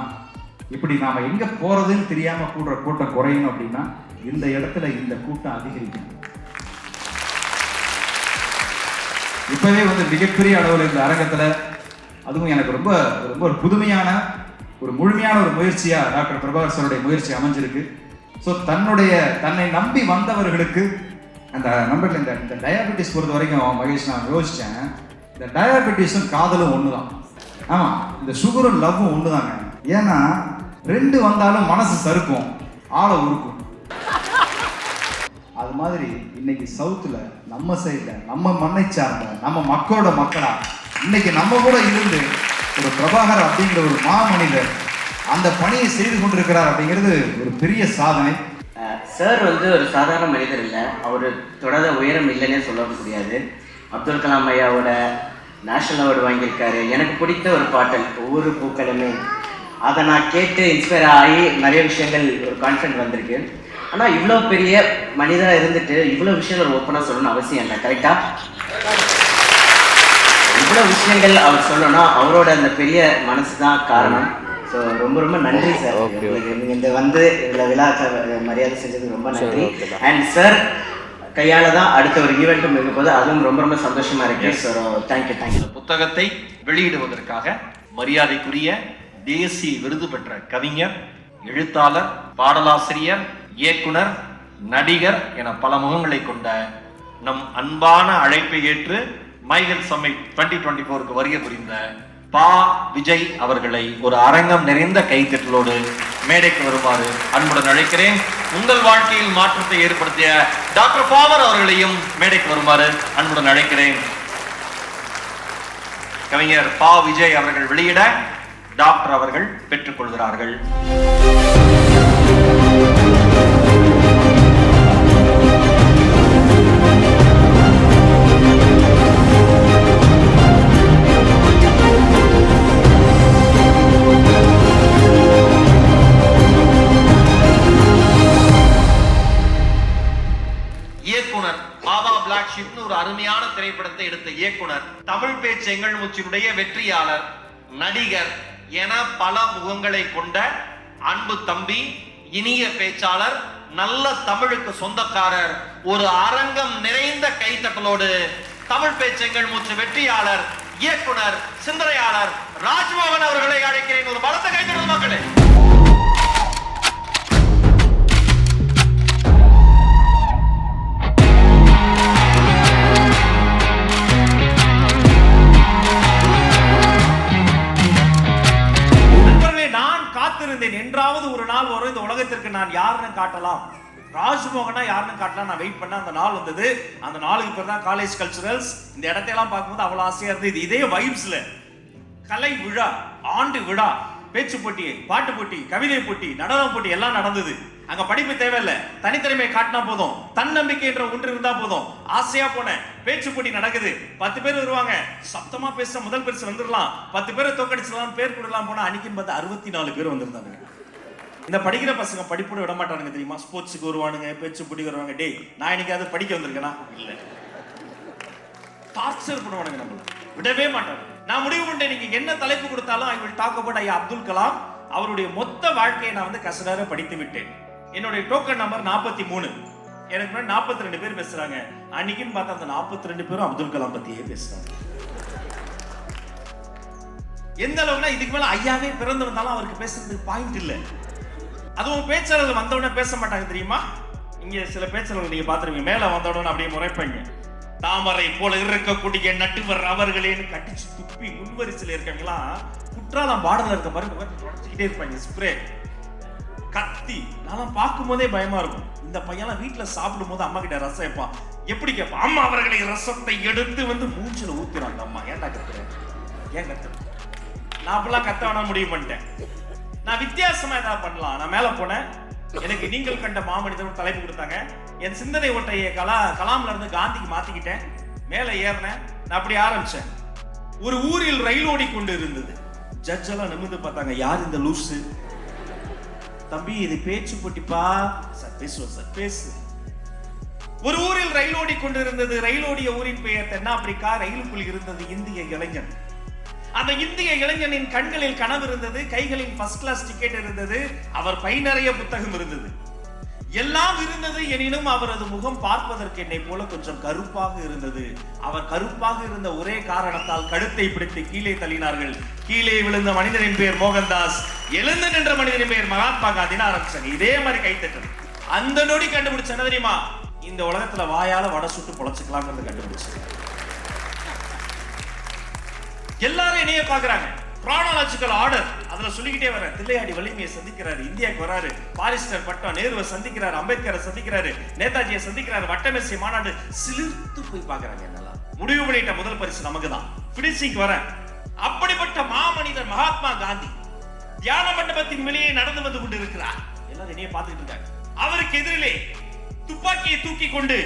இப்படி நாம் எங்கே போகிறதுன்னு தெரியாமல் கூடுற கூட்டம் குறையணும் அப்படின்னா இந்த இடத்துல இந்த கூட்டம் அதிகரிக்கும் இப்பவே வந்து மிகப்பெரிய அளவில் இந்த அரங்கத்தில் அதுவும் எனக்கு ரொம்ப ரொம்ப ஒரு புதுமையான ஒரு முழுமையான ஒரு முயற்சியா டாக்டர் பிரபாகர் சாருடைய முயற்சி அமைஞ்சிருக்கு. ஸோ தன்னுடைய தன்னை நம்பி வந்தவர்களுக்கு அந்த நம்பர்ல இந்த இந்த டயாபெட்டிஸ் பொறுத்த வரைக்கும் மகேஷ் நான் யோசிச்சேன். இந்த டயாபெட்டிஸும் காதலும் ஒன்று தான் ஆமா இந்த சுகரும் லவ்வும் ஒன்று தாங்க ஏன்னா ரெண்டு வந்தாலும் மனசு சறுக்கும் ஆளை உருக்கும். அது மாதிரி இன்னைக்கு சவுத்துல நம்ம சைடுல நம்ம மண்ணை சார்ந்த நம்ம மக்களோட மக்களா இன்னைக்கு நம்ம கூட இருந்து ஒரு பிரபாகர் அப்படிங்கிற ஒரு மாமனிதர் அந்த பணியை செய்து கொண்டிருக்கிறார் அப்படிங்கிறது ஒரு பெரிய சாதனை. சார் வந்து ஒரு சாதாரண மனிதர் இல்லை. அவர் தொடர உயரம் இல்லைன்னே சொல்ல முடியாது. அப்துல் கலாம் ஐயாவோட நேஷனல் அவார்டு வாங்கியிருக்காரு. எனக்கு பிடித்த ஒரு பாட்டல் ஒவ்வொரு பூக்களுமே. அதை நான் கேட்டு இன்ஸ்பயர் ஆகி நிறைய விஷயங்கள் ஒரு கான்ஃபிடன்ட் வந்திருக்கு. ஆனால் இவ்வளோ பெரிய மனிதராக இருந்துட்டு இவ்வளோ விஷயங்கள் ஓப்பனாக சொல்லணும்னு அவசியம் இல்லை கரெக்டாக இவ்வளோ விஷயங்கள் அவர் சொல்லணும் அவரோட அந்த பெரிய மனசு தான் காரணம். ஸோ ரொம்ப ரொம்ப நன்றி சார் உங்களுக்கு நீங்க இந்த வந்து இதில் விழா மரியாதை செஞ்சதுக்கு ரொம்ப நன்றி. அண்ட் சார் கையால தான் அடுத்த ஒரு ஈவெண்ட்டும் இருக்க போது அதுவும் ரொம்ப ரொம்ப சந்தோஷமா இருக்கு. ஸோ தேங்க்யூ தேங்க்யூ புத்தகத்தை வெளியிடுவதற்காக மரியாதைக்குரிய தேசிய விருது பெற்ற கவிஞர் எழுத்தாளர் பாடலாசிரியர் இயக்குனர் நடிகர் என பல முகங்களை கொண்ட நம் அன்பான அழைப்பை ஏற்று மைகல் சம்மிட் 2024 டுவெண்ட்டி ஃபோருக்கு வருகை புரிந்த பா. விஜய் அவர்களை ஒரு அரங்கம் நிறைந்த கைத்தட்டலோடு மேடைக்கு வருமாறு அன்புடன் அழைக்கிறேன். உங்கள் வாழ்க்கையில் மாற்றத்தை ஏற்படுத்திய டாக்டர் பாவர் அவர்களையும் மேடைக்கு வருமாறு அன்புடன் அழைக்கிறேன். கவிஞர் பா. விஜய் அவர்கள் வெளியிட டாக்டர் அவர்கள் பெற்றுக்கொள்கிறார்கள். அருமையான திரைப்படத்தை எடுத்த இயக்குனர் தமிழ் பேச்சு எங்கள் மூச்சினுடைய வெற்றியாளர் நடிகர் என பல முகங்களை கொண்ட அன்பு தம்பி இனிய பேச்சாளர் நல்ல தமிழுக்கு சொந்தக்காரர் ஒரு அரங்கம் நிறைந்த கைத்தட்டலோடு தமிழ் பேச்சு எங்கள் மூச்சு வெற்றியாளர் இயக்குனர் சிந்தனையாளர் ராஜ்மோகன் அவர்களை அழைக்கிறேன். ஒரு பலத்த கைத்தட்டல் மக்களே. காத்திருந்தேன். என்றாவது ஒரு நாள் வரும். இந்த உலகத்திற்கு நான் யாருன்னு காட்டலாம். ராஜ்மோகனா யாருன்னு காட்டலாம். நான் வெயிட் பண்ண அந்த நாள் வந்தது. அந்த நாளுக்கு பேர் தான் காலேஜ் கல்ச்சுரல்ஸ் இந்த இடத்தையெல்லாம் பார்க்கும்போது அவ்வளவு ஆசையா இருந்தது. இது இதே வைப்ஸ்ல கலை விழா ஆண்டு விழா பேச்சு போட்டி பாட்டு போட்டி கவிதை போட்டி நடன போட்டி எல்லாம் நடந்தது. அங்க படிப்பு தேவையில்ல. தனித்திறமையை காட்டினா போதும். தன்னம்பிக்கை என்ற ஒன்று இருந்தா போதும். ஆசையா போனேன் பேச்சு போட்டி நடக்குது. பத்து பேர் வருவாங்க. சத்தமா பேச முதல் பரிசு வந்துடலாம் பத்து பேரை தோக்கடிச்சிடலாம் பேர் கொடுக்கலாம் போனா அன்னைக்குன்னு பார்த்து அறுபத்தி நாலு பேர் வந்திருந்தாங்க. இந்த படிக்கிற பசங்க படிப்போட விட மாட்டானுங்க தெரியுமா? ஸ்போர்ட்ஸுக்கு வருவானுங்க பேச்சு போட்டி வருவாங்க. டேய் நான் இன்னைக்கு படிக்க வந்திருக்கேனா? இல்ல. டார்ச்சர் பண்ணுவானுங்க நம்மள. விடவே மாட்டாங்க. நான் முடிவு பண்ணிட்டேன். நீங்க என்ன தலைப்பு கொடுத்தாலும் ஐ வில் டாக் அபவுட் ஐயா அப்துல் கலாம். அவருடைய மொத்த வாழ்க்கையை நான் வந்து கசடார படித்து விட்டேன். என்னுடைய டோக்கன் நம்பர் நாற்பத்தி மூணு. எனக்கு முன்னாடி நாற்பத்தி ரெண்டு பேர் பேசுறாங்க. அன்னைக்குன்னு பார்த்தா அந்த நாற்பத்தி ரெண்டு பேரும் அப்துல் கலாம் பத்தியே பேசுறாங்க. எந்த அளவுக்குனா இதுக்கு மேல ஐயாவே பிறந்திருந்தாலும் அவருக்கு பேசுறதுக்கு பாயிண்ட் இல்லை. அதுவும் பேச்சாளர்கள் வந்தவுடனே பேச மாட்டாங்க தெரியுமா? இங்க சில பேச்சாளர்கள் நீங்க பாத்துருவீங்க மேல வந்தவுடனே அப்படியே முறைப்பீங்க. தாமரை போல இருக்கக்கூடிய நட்டுவர் அவர்களேன்னு கட்டிச்சு துப்பி முன்வரிசையில் இருக்கவங்களாம் குற்றாலம் பாடல இருக்க மாதிரி தொடச்சிக்கிட்டே இருப்பாங்க. ஸ்ப்ரே கத்தி. நான் பார்க்கும் போதே பயமா இருக்கும். இந்த பையன்லாம் வீட்டுல சாப்பிடும் போது அம்மா கிட்ட ரசம் வைப்பான். எப்படி கேட்பான்? அம்மா அவர்களை ரசத்தை எடுத்து வந்து மூச்சில் ஊத்துறாங்க அம்மா. ஏன்டா கத்துறேன் ஏன் கத்துற? நான் அப்பெல்லாம் கத்த வேணாம் முடிவு பண்ணிட்டேன். நான் வித்தியாசமா ஏதாவது பண்ணலாம். நான் மேல போனேன். எனக்கு நீங்கள் கண்ட மாமனிதன் தலைப்பு கொடுத்தாங்க. என் சிந்தனை ஓட்டையை கலா கலாம்ல இருந்து காந்திக்கு மாத்திக்கிட்டேன். மேல ஏறினேன். நான் அப்படி ஆரம்பிச்சேன். ஒரு ஊரில் ரயில் ஓடிக்கொண்டு இருந்தது ஜட்ஜெல்லாம் நிமிர்ந்து பார்த்தாங்க. யார் இந்த லூஸு தம்பி இது பேச்சு போட்டிப்பா சார் பேசுவோம் சார் பேசு. ஒரு ஊரில் ரயில் ஓடிக்கொண்டிருந்தது ரயில் ஓடிய ஊரின் பெயர் தென்னாப்பிரிக்கா. ரயிலுக்குள் இருந்தது இந்திய இளைஞன். அந்த இந்திய இளைஞனின் கண்களில் கனவு இருந்தது. கைகளில் ஃபர்ஸ்ட் கிளாஸ் டிக்கெட் இருந்தது. அவர் பை நிறைய புத்தகம் இருந்தது. எல்லாம் இருந்தது எனினும் அவரது முகம் பார்ப்பதற்கு என்னை போல கொஞ்சம் கருப்பாக இருந்தது. அவர் கருப்பாக இருந்த ஒரே காரணத்தால் கழுத்தை பிடித்து கீழே தள்ளினார்கள். கீழே விழுந்த மனிதனின் பெயர் மோகன்தாஸ். எழுந்து நின்ற மனிதனின் பெயர் மகாத்மா காந்தின்னு ஆரம்பிச்சாங்க இதே மாதிரி கைத்தட்டது அந்த நொடி கண்டுபிடிச்ச என்ன தெரியுமா? இந்த உலகத்துல வாயால வடை சுட்டு பொழைச்சுக்கலாம்னு கண்டுபிடிச்சு. எல்லாரும் என்னைய பாக்குறாங்க chronological ஆர்டர் அதுல சொல்லிக்கிட்டே வர தில்லையாடி வலிமையை சந்திக்கிறாரு இந்தியாவுக்கு வராரு. பாரிஸ்டர் பட்டம் நேருவை சந்திக்கிறாரு அம்பேத்கரை சந்திக்கிறாரு நேதாஜியை சந்திக்கிறாரு வட்டமேசை மாநாடு சிலிர்த்து போய் பாக்குறாங்க என்னெல்லாம். முடிவு பண்ணிட்ட முதல் பரிசு நமக்கு தான் பினிஷிங் வர அப்படிப்பட்ட மாமனிதர் மகாத்மா காந்தி தியான மண்டபத்தின் வெளியே நடந்து வந்து கொண்டு இருக்கிறார் எல்லாரும் என்னைய பார்த்துட்டு இருக்காங்க. அவருக்கு எதிரிலே துப்பாக்கியை தூக்கி கொண்டு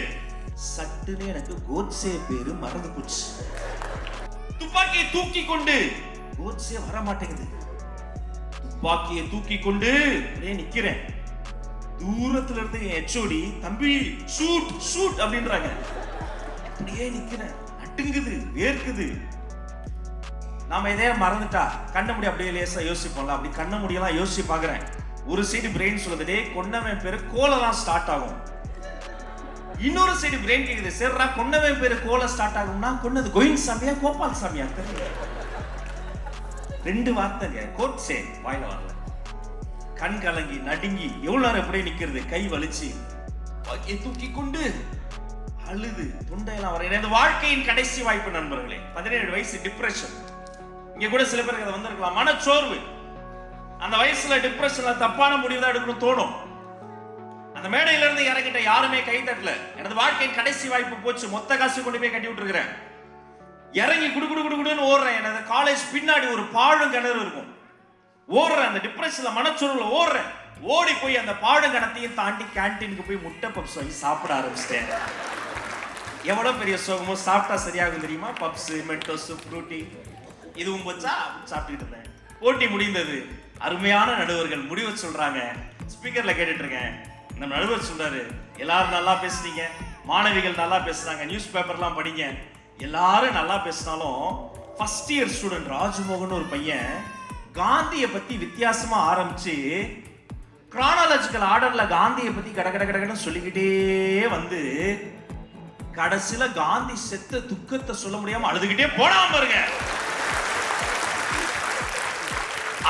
சட்டுன்னு எனக்கு கோட்ஸே பேரு மறந்து போச்சு. துப்பாக்கியை தூக்கி கொண்டு கோட்ஸே வர மாட்டேங்குது துப்பாக்கியை தூக்கி கொண்டு அப்படியே நிக்கிறேன். தூரத்துல இருந்து என் ஹெச்ஓடி தம்பி ஷூட் ஷூட் அப்படின்றாங்க. அப்படியே நிக்கிறேன். அட்டுங்குது வேர்க்குது. நாம இதே மறந்துட்டா கண்ண முடி அப்படியே லேசா யோசிப்போம்ல. அப்படி கண்ண முடியெல்லாம் யோசிச்சு பாக்குறேன். ஒரு சைடு பிரெயின் சொல்லுது கொன்னவன் பேரு கோலலாம் ஸ்டார்ட் ஆகும். இன்னொரு சைடு பிரெயின் கேக்குது சரிடா கொன்னவன் பேரு கோல ஸ்டார்ட் ஆகும்னா கொன்னது கோயிங் சாமியா கோபால் சாமியா தெரியல. ரெண்டு வார்த்தைங்க. கோட்ஸே வாயில வரல. கண் கலங்கி நடுங்கி எவ்வளவு நேரம் எப்படியே நிக்கிறது? கை வலிச்சு. வாக்கியை தூக்கி கொண்டு அழுது தொண்டையெல்லாம் வர எனது வாழ்க்கையின் கடைசி வாய்ப்பு நண்பர்களே. பதினேழு வயசு டிப்ரெஷன் இங்க கூட சில பேருக்கு அதை வந்திருக்கலாம். மனச்சோர்வு. அந்த வயசுல டிப்ரெஷன்ல தப்பான முடிவு தான் எடுக்கணும் தோணும். அந்த மேடையில இருந்து இறங்கிட்ட யாருமே கை தட்டல. எனது வாழ்க்கையின் கடைசி வாய்ப்பு போச்சு. மொத்த காசு கொண்டு போய் கட்டி விட்டுருக்கிறேன். இறங்கி குடு குடு குடு குடுன்னு ஓடுறேன். எனது காலேஜ் பின்னாடி ஒரு பாழும் கிணறு இருக்கும். ஓடுறேன் அந்த டிப்ரெஷன்ல மனச்சூழல ஓடுறேன். ஓடி போய் அந்த பாழும் கிணத்தையும் தாண்டி கேன்டீனுக்கு போய் முட்டை பப்ஸ் வாங்கி சாப்பிட ஆரம்பிச்சிட்டேன். எவ்வளோ பெரிய சோகமோ சாப்பிட்டா சரியாகும் தெரியுமா? பப்ஸ் மெட்டோஸ் ஃப்ரூட்டி இதுவும் போச்சா சாப்பிட்டுட்டு இருந்தேன். போட்டி முடிந்தது. அருமையான நடுவர்கள் முடிவு சொல்றாங்க. ஸ்பீக்கர்ல கேட்டுட்டு இருக்கேன் இந்த நடுவர் சொல்றாரு எல்லாரும் நல்லா பேசுனீங்க. மாணவிகள் நல்லா பேசுறாங்க. நியூஸ் பேப்பர்லாம் படிங்க. எல்லாரும் நல்லா பேசினாலும் ஃபர்ஸ்ட் இயர் ஸ்டூடெண்ட் ராஜ்மோகன் ஒரு பையன் காந்தியை பற்றி வித்தியாசமாக ஆரம்பித்து க்ரானாலஜிக்கல் ஆர்டர்ல காந்தியை பற்றி கட கட கடகடன்னு சொல்லிக்கிட்டே வந்து கடைசியில காந்தி செத்த துக்கத்தை சொல்ல முடியாமல் அழுதுகிட்டே போடாம பாருங்க.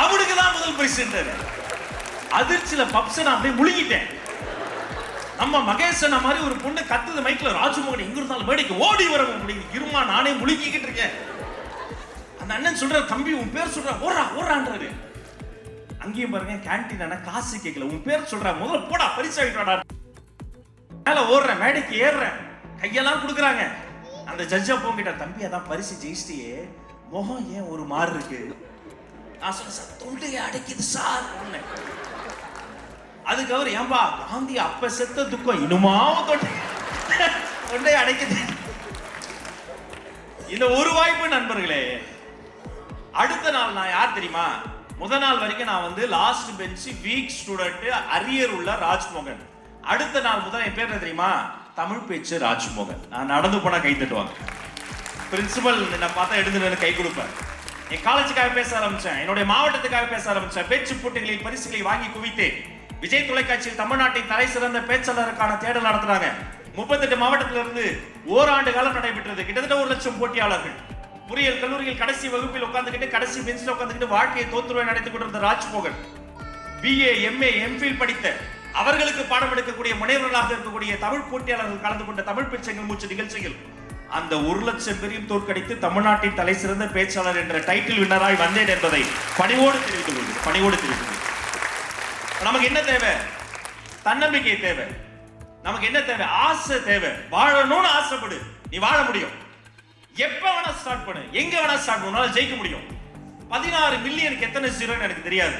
அவனுக்கு தான் முதல் பரிசு அதிர்ச்சியில பப்ஸை நான் அப்படியே முழுங்கிட்டேன். நம்ம மகேசன மாதிரி ஒரு பொண்ணு கத்துது மைக்ல ராஜமோகன் எங்க இருந்தாலும் மேடைக்கு ஓடி வர முடியுது. இருமா நானே முழுக்கிக்கிட்டு இருக்கேன். அந்த அண்ணன் சொல்ற தம்பி உன் பேர் சொல்ற ஓடுறா ஓடுறான்றாரு. அங்கேயும் பாருங்க கேன்டீன் அண்ணா காசு கேட்கல. உன் பேர் சொல்ற முதல்ல போடா பரிசு வாடா. மேல ஓடுறேன் மேடைக்கு ஏறுறேன். கையெல்லாம் கொடுக்குறாங்க. அந்த ஜட்ஜா போங்கிட்ட தம்பி அதான் பரிசு ஜெயிச்சிட்டியே. முகம் ஏன் ஒரு மாதிரி இருக்கு நான் சொல்ல சார் தொண்டையை அடைக்குது சார். ஒன்று அதுக்கு அவர் ஏன்பா காந்தி அப்ப செத்த துக்கம் இனிமாவும் தொண்டை தொண்டையை அடைக்குது. இந்த ஒரு வாய்ப்பு நண்பர்களே அடுத்த நாள் நான் யார் தெரியுமா? முத நாள் வரைக்கும் நான் வந்து last bench weak student arrear உள்ள ராஜ்மோகன். அடுத்த நாள் முதல் என் பேர் தெரியுமா? தமிழ் பேச்சு ராஜ்மோகன். நான் நடந்து போனா கை தட்டுவாங்க. பிரின்சிபல் என்ன பார்த்தா எடுத்து கை கொடுப்பேன் என் காலேஜுக்காக பேச ஆரம்பிச்சேன். என்னுடைய மாவட்டத்துக்காக பேச ஆரம்பிச்சேன். பேச்சு போட்டிகளில் பரிசுகளை வாங்கி குவித்தேன். விஜய் தொலைக்காட்சியில் தமிழ்நாட்டின் தலை சிறந்த பேச்சாளருக்கான தேடல் நடத்துறாங்க. முப்பத்தெட்டு மாவட்டத்திலிருந்து ஓராண்டு காலம் நடைபெற்றது. கிட்டத்தட்ட ஒரு லட்சம் போட்டியாளர்கள். பொறியியல் கல்லூரியில் கடைசி வகுப்பில் உட்காந்துக்கிட்டு கடைசி பெஞ்சில் உட்காந்துக்கிட்டு வாழ்க்கையை தோற்றுவை நடத்தி கொண்டிருந்த ராஜ்மோகன் பிஏ எம்ஏ எம்ஃபில் படித்த அவர்களுக்கு பாடம் எடுக்கக்கூடிய முனைவர்களாக இருக்கக்கூடிய தமிழ் போட்டியாளர்கள் கலந்து கொண்ட தமிழ் பேச்சங்கள் மூச்சு நிகழ்ச்சியில் அந்த ஒரு லட்சம் பேரையும் தோற்கடித்து தமிழ்நாட்டின் தலை சிறந்த பேச்சாளர் என்ற டைட்டில் வின்னராய் வந்தேன் என்பதை பணிவோடு தெரிவித்துக் கொள்கிறேன். பணிவோடு தெரிவித்துக் நமக்கு என்ன தேவை? தன்னம்பிக்கை தேவை. நமக்கு என்ன தேவை? ஆசை தேவை. வாழணும்னு ஆசைப்படு. நீ வாழ முடியும். எப்ப வேணா ஸ்டார்ட் பண்ணு. எங்க வேணா ஸ்டார்ட் பண்ணாலும் ஜெயிக்க முடியும். பதினாறு மில்லியனுக்கு எத்தனை ஜீரோன்னு எனக்கு தெரியாது.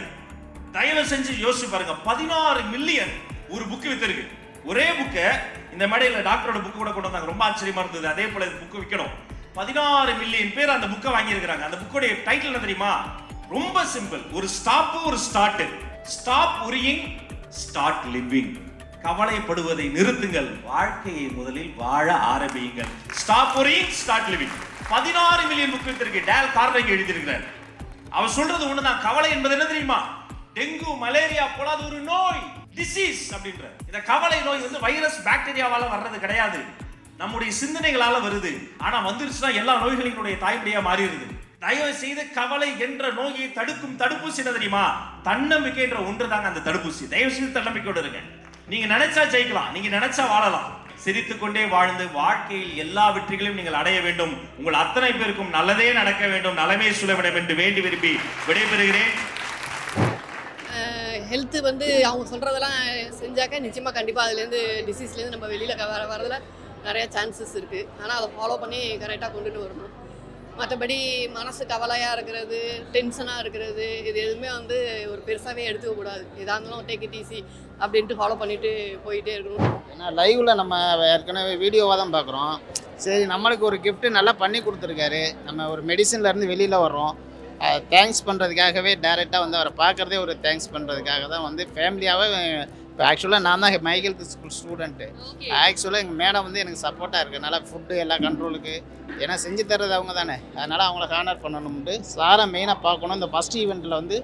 தயவு செஞ்சு யோசிச்சு பாருங்க. பதினாறு மில்லியன் ஒரு புக்கு வித்திருக்கு ஒரே புக்கை இந்த மேடையில டாக்டரோட புக்கு கூட கொண்டு வந்தாங்க. ரொம்ப ஆச்சரியமா இருந்தது. அதே போல புக் விற்கணும் பதினாறு மில்லியன் பேர் அந்த புக்கை வாங்கியிருக்கிறாங்க. அந்த புக்கோடைய டைட்டில் என்ன தெரியுமா? ரொம்ப சிம்பிள் ஒரு ஸ்டாப்பு ஒரு start stop worrying start living கவலைப்படுவதை நிறுத்துங்கள். வாழ்க்கையை முதலில் வாழ ஆரம்பியுங்கள். ஸ்டாப் உரியிங் ஸ்டார்ட் லிவிங் பதினாறு மில்லியன் புத்தகத்திற்கு டேல் கார்னகி எழுதியிருக்கிறார். அவர் சொல்றது ஒண்ணுதான். கவலை என்பது என்ன தெரியுமா? டெங்கு மலேரியா போல அது ஒரு நோய் டிசீஸ் அப்படின்ற இந்த கவலை நோய் வந்து வைரஸ் பாக்டீரியாவால வர்றது கிடையாது. நம்முடைய சிந்தனைகளால வருது. ஆனா வந்துருச்சுன்னா எல்லா நோய்களினுடைய தாய்மொழியா மாறிடுது. தயவு செய்து கவலை என்ற நோயை தடுக்கும் தடுப்பூசி என்ன தெரியுமா? தன்னம்பிக்கை என்ற ஒன்று தாங்க அந்த தடுப்பூசி. தயவு செய்து தன்னம்பிக்கையோடு இருங்க. நீங்க நினைச்சா ஜெயிக்கலாம். நீங்க நினைச்சா வாழலாம். சிரித்துக்கொண்டே வாழ்ந்து வாழ்க்கையில் எல்லா வெற்றிகளையும் நீங்கள் அடைய வேண்டும். உங்கள் அத்தனை பேருக்கும் நல்லதே நடக்க வேண்டும். நலமே சுழ வேண்டும் என்று வேண்டி விரும்பி விடைபெறுகிறேன். ஹெல்த்து வந்து அவங்க சொல்கிறதெல்லாம் செஞ்சாக்க நிச்சயமாக கண்டிப்பாக அதுலேருந்து டிசீஸ்லேருந்து நம்ம வெளியில் வர வரதுல நிறைய சான்சஸ் இருக்குது ஆனால் அதை ஃபாலோ பண்ணி கரெக்டாக கொண்டுட்டு வரணும். மற்றபடி மனசு கவலையாக இருக்கிறது டென்ஷனாக இருக்கிறது இது எதுவுமே வந்து ஒரு பெருசாகவே எடுத்துக்க கூடாது. எதாக இருந்தாலும் டேக் இட் ஈஸி அப்படின்ட்டு ஃபாலோ பண்ணிட்டு போயிட்டே இருக்கணும். ஏன்னா லைவ்ல நம்ம ஏற்கனவே வீடியோவாக தான் பார்க்குறோம். சரி நம்மளுக்கு ஒரு கிஃப்ட்டு நல்லா பண்ணி கொடுத்துருக்காரு. நம்ம ஒரு மெடிசன்ல இருந்து வெளியில் வர்றோம். தேங்க்ஸ் பண்ணுறதுக்காகவே டேரெக்டாக வந்து அவரை பார்க்குறதே ஒரு தேங்க்ஸ் பண்ணுறதுக்காக தான் வந்து ஃபேமிலியாகவே இப்போ ஆக்சுவலாக நான் தான் மைக்கேல் ஸ்கூல் ஸ்டூடெண்ட்டு ஆக்சுவலாக எங்கள் மேடம் வந்து எனக்கு சப்போர்ட்டாக இருக்குது நல்லா ஃபுட்டு எல்லா கண்ட்ரோலுக்கு ஏன்னா செஞ்சு தர்றது அவங்க தானே. அதனால் அவங்கள ஹானர் பண்ணணும்ட்டு சாரை மெயினாக பார்க்கணும். இந்த ஃபஸ்ட் ஈவெண்ட்டில் வந்து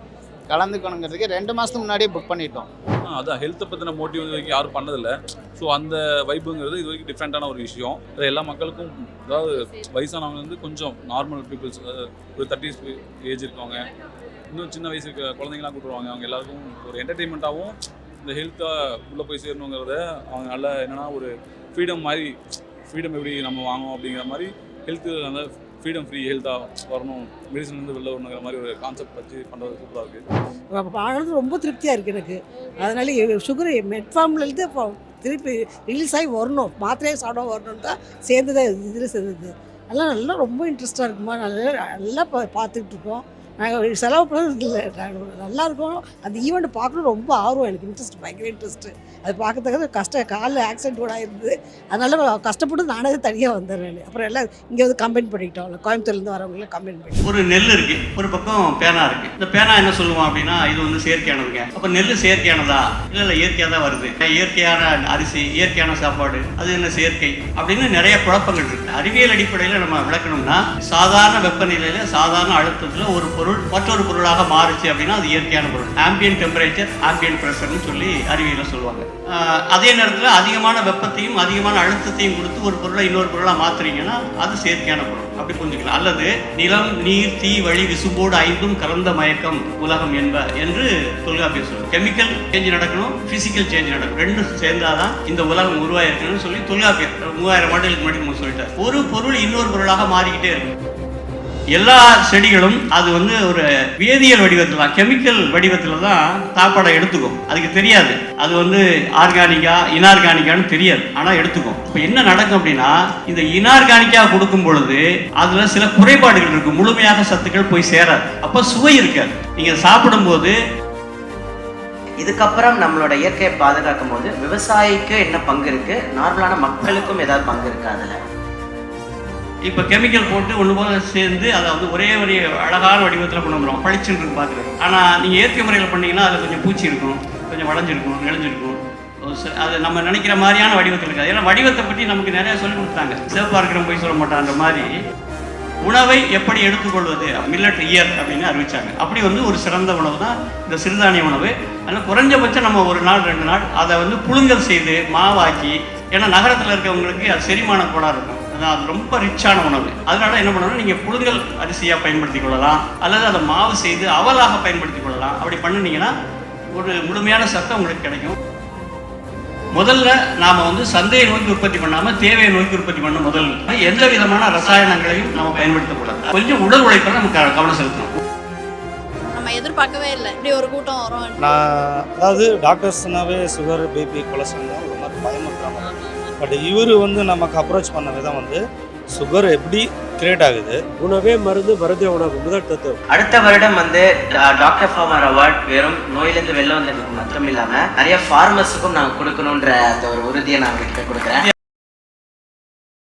கலந்துக்கணுங்கிறதுக்கு ரெண்டு மாதத்துக்கு முன்னாடியே புக் பண்ணிட்டோம். ஆ, அதான் ஹெல்த்தை பற்றின மோட்டிவ் இது வரைக்கும் யாரும் பண்ணதில்லை. ஸோ அந்த வைப்புங்கிறது இது வரைக்கும் டிஃப்ரெண்ட்டான ஒரு விஷயம். அது எல்லா மக்களுக்கும் அதாவது வயசானவங்க வந்து கொஞ்சம் நார்மல் பீப்புள்ஸ் ஒரு தேர்ட்டிஸ் ஏஜ் இருக்கவங்க இன்னும் சின்ன வயசு குழந்தைங்களாம் கூப்பிடுவாங்க. அவங்க எல்லாருக்கும் ஒரு என்டர்டெயின்மெண்ட்டாகவும் இந்த ஹெல்த்தாக உள்ளே போய் சேரணுங்கிறத அவங்க நல்ல என்னென்னா ஒரு ஃப்ரீடம் மாதிரி ஃப்ரீடம் எப்படி நம்ம வாங்கணும் அப்படிங்கிற மாதிரி ஹெல்த்து அந்த ஃப்ரீடம் ஃப்ரீ ஹெல்த்தாக வரணும் மெடிசன்லேருந்து வெளில வரணுங்கிற மாதிரி ஒரு கான்செப்ட் வச்சு பண்ணுறது சூப்பராக இருக்குது பாடுறது ரொம்ப திருப்தியாக இருக்குது எனக்கு. அதனால சுகர் மெட்ஃபார்ம்லேருந்து இப்போ திருப்பி ரிலீஸ் ஆகி வரணும். மாத்திரையே சாப்பிட வரணும் தான் சேர்ந்து தான் இதில் சேர்ந்தது. அதெல்லாம் நல்லா ரொம்ப இன்ட்ரெஸ்ட்டாக இருக்குமா? நல்லா நல்லா பா பார்த்துக்கிட்டு இருக்கோம். நாங்கள் செலவு பண்ணது இல்லை. நல்லா இருக்கும். அந்த ஈவெண்ட் பார்க்கணும் ரொம்ப ஆர்வம். எனக்கு இன்ட்ரெஸ்ட் பயங்கர இன்ட்ரெஸ்ட்டு அது பார்க்கறதுக்கு கஷ்ட காலில் ஆக்சிடென்ட் கூட இருந்தது அதனால கஷ்டப்பட்டு நானே தனியாக வந்துடுறேன் அப்புறம் எல்லாம் இங்கே வந்து கம்பைன் பண்ணிக்கிட்டோம். கோயம்புத்தூர்லேருந்து வரவங்களாம் கம்பைன் பண்ணி ஒரு நெல் இருக்கு. ஒரு பக்கம் பேனா இருக்கு. இந்த பேனா என்ன சொல்லுவோம் அப்படின்னா இது வந்து செயற்கையானதுங்க. அப்போ நெல் செயற்கையானதா? இல்லை இல்லை இயற்கையாக தான் வருது. இயற்கையான அரிசி இயற்கையான சாப்பாடு அது என்ன செயற்கை? அப்படின்னு நிறைய குழப்பங்கள் இருக்கு. அறிவியல் அடிப்படையில் நம்ம விளக்கணும்னா சாதாரண வெப்பநிலையில் சாதாரண அழுத்தத்தில் ஒரு பொருள் பொருள் மற்றொரு பொருளாக மாறுச்சு அப்படின்னா அது இயற்கையான பொருள். ஆம்பியன் டெம்பரேச்சர் ஆம்பியன் ப்ரெஷர்னு சொல்லி அறிவியல சொல்லுவாங்க. அதே நேரத்தில் அதிகமான வெப்பத்தையும் அதிகமான அழுத்தத்தையும் கொடுத்து ஒரு பொருளை இன்னொரு பொருளாக மாத்துறீங்கன்னா அது செயற்கையான பொருள். அப்படி புரிஞ்சுக்கலாம். அல்லது நிலம் நீர் தீ வழி விசும்போடு ஐந்தும் கலந்த மயக்கம் உலகம் என்ப என்று தொல்காப்பியர் சொல்லும் கெமிக்கல் சேஞ்ச் நடக்கணும் பிசிக்கல் சேஞ்ச் நடக்கணும். ரெண்டும் சேர்ந்தாதான் இந்த உலகம் உருவாயிருக்கணும்னு சொல்லி தொல்காப்பியர் மூவாயிரம் ஆண்டுகளுக்கு முன்னாடி நம்ம சொல்லிட்டார். ஒரு பொருள் இன்னொரு பொருளாக மாறிக்கிட்டே இருக்கும் எல்லா செடிகளும் அது வந்து ஒரு வேதியியல் வடிவத்தில் தான் கெமிக்கல் வடிவத்தில் தான் சாப்பாடை எடுத்துக்கும். அதுக்கு தெரியாது. அது வந்து ஆர்கானிக்கா இன்ஆர்கானிக்கான்னு தெரியாது. ஆனால் எடுத்துக்கும். இப்போ என்ன நடக்கும் அப்படின்னா இந்த இன்ஆர்கானிக்கா கொடுக்கும் பொழுது அதில் சில குறைபாடுகள் இருக்கும் முழுமையாக சத்துக்கள் போய் சேராது. அப்போ சுவை இருக்காது. நீங்கள் சாப்பிடும்போது இதுக்கப்புறம் நம்மளோட இயற்கையை பாதுகாக்கும் போது விவசாயிக்கு என்ன பங்கு இருக்கு? நார்மலான மக்களுக்கும் ஏதாவது பங்கு இருக்கா அதில்? இப்போ கெமிக்கல் போட்டு ஒன்று போல சேர்ந்து அதை வந்து ஒரே ஒரு அழகான வடிவத்தில் கொண்டு வந்துடும் பளிச்சுன்னு பார்க்குறது. ஆனால் நீங்கள் இயற்கை முறையில் பண்ணீங்கன்னா அதில் கொஞ்சம் பூச்சி இருக்கும் கொஞ்சம் வளைஞ்சிருக்கும் நெளிஞ்சிருக்கும். அது நம்ம நினைக்கிற மாதிரியான வடிவத்தில் இருக்காது. ஏன்னா வடிவத்தை பற்றி நமக்கு நிறைய சொல்லி கொடுத்தாங்க. சிவப்பாக இருக்கிற போய் சொல்ல மாட்டான்ற மாதிரி உணவை எப்படி எடுத்துக்கொள்வது? மில்லட் இயர் அப்படின்னு அறிவிச்சாங்க. அப்படி வந்து ஒரு சிறந்த உணவு தான் இந்த சிறுதானிய உணவு. அதனால் குறைஞ்சபட்சம் நம்ம ஒரு நாள் ரெண்டு நாள் அதை வந்து புழுங்கல் செய்து மாவாக்கி ஏன்னா நகரத்தில் இருக்கவங்களுக்கு அது செரிமான கோளாறு இருக்கும். அதான் அது ரொம்ப ரிச்சான உணவு. அதனால என்ன பண்ணணும் நீங்கள் புழுங்கல் அரிசியாக பயன்படுத்தி கொள்ளலாம். அல்லது அதை மாவு செய்து அவலாக பயன்படுத்தி கொள்ளலாம். அப்படி பண்ணுனீங்கன்னா ஒரு முழுமையான சத்தம் உங்களுக்கு கிடைக்கும். முதல்ல நாம வந்து சந்தையை நோக்கி உற்பத்தி பண்ணாம தேவையை நோக்கி உற்பத்தி பண்ண முதல்ல. எந்த விதமான ரசாயனங்களையும் நம்ம பயன்படுத்தக்கூடாது கொஞ்சம் உடல் உழைப்பில் நம்ம க- கவனம் செலுத்தணும். நம்ம எதிர்பார்க்கவே இல்லை. இப்படி ஒரு கூட்டம் வரும். நான் அதாவது டாக்டர்ஸ்னாவே சுகர் பிபி கொலஸ்ட்ரால் பட் இவர் வந்து நமக்கு அப்ரோச் பண்ண விதம் வந்து சுகர் எப்படி கிரியேட் ஆகுது? உணவே மருந்து மருந்தே உணவு முதல் தத்துவம் அடுத்த வருடம் வந்து டாக்டர் ஃபார்மர் அவார்ட் வெறும் நோயிலிருந்து வெளில வந்ததுக்கு மட்டும் இல்லாம நிறைய ஃபார்மர்ஸுக்கும் நாங்கள் கொடுக்கணுன்ற அந்த ஒரு உறுதியை நான் உங்ககிட்ட கொடுக்குறேன்.